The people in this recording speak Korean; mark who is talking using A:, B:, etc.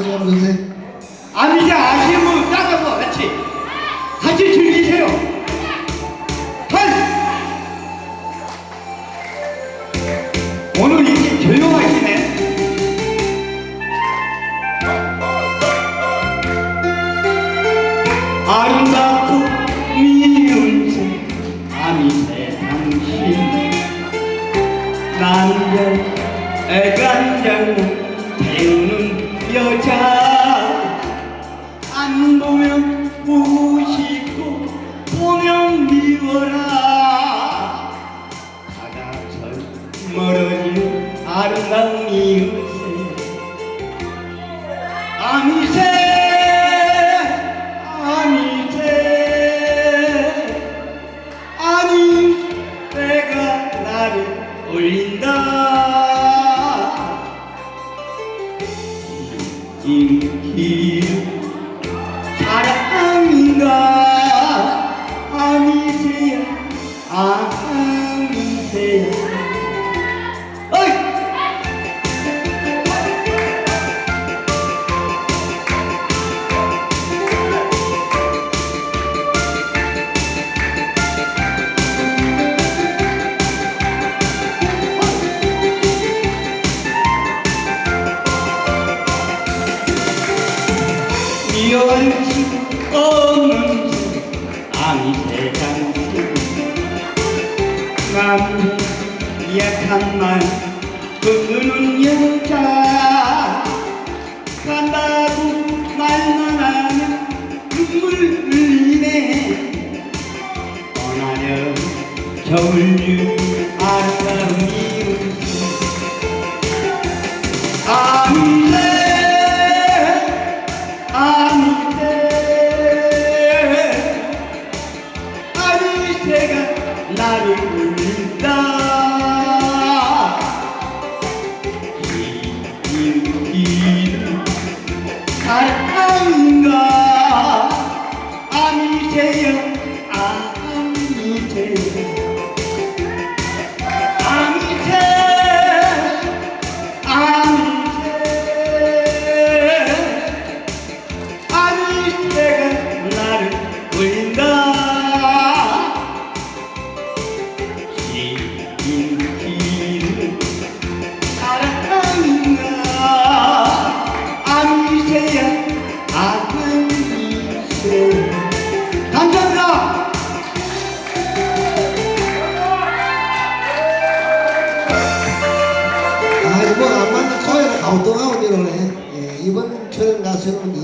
A: 한번 주세요.
B: 아미자 분 따라서 같이 같이 즐기세요. 한 오늘 이렇게 조용하시네. 아름답고 미운 새 아미새 당신 남자 애간장 멀어진 아름다운 이웃에 아미새 아미새 아니 내가 나를 올린다. 인기 사랑인가 아미새야 아미새야 미워할 수 없는 아미새 당신 남 약한 말 끊는 여자 간다고 말만 하면 눈물 흘리네. 떠나려 겨울유 아름다운 이 사랑인가? 아미새야 아미새 아
A: 오동하고 이러네. 예, 이번 촬영 가수는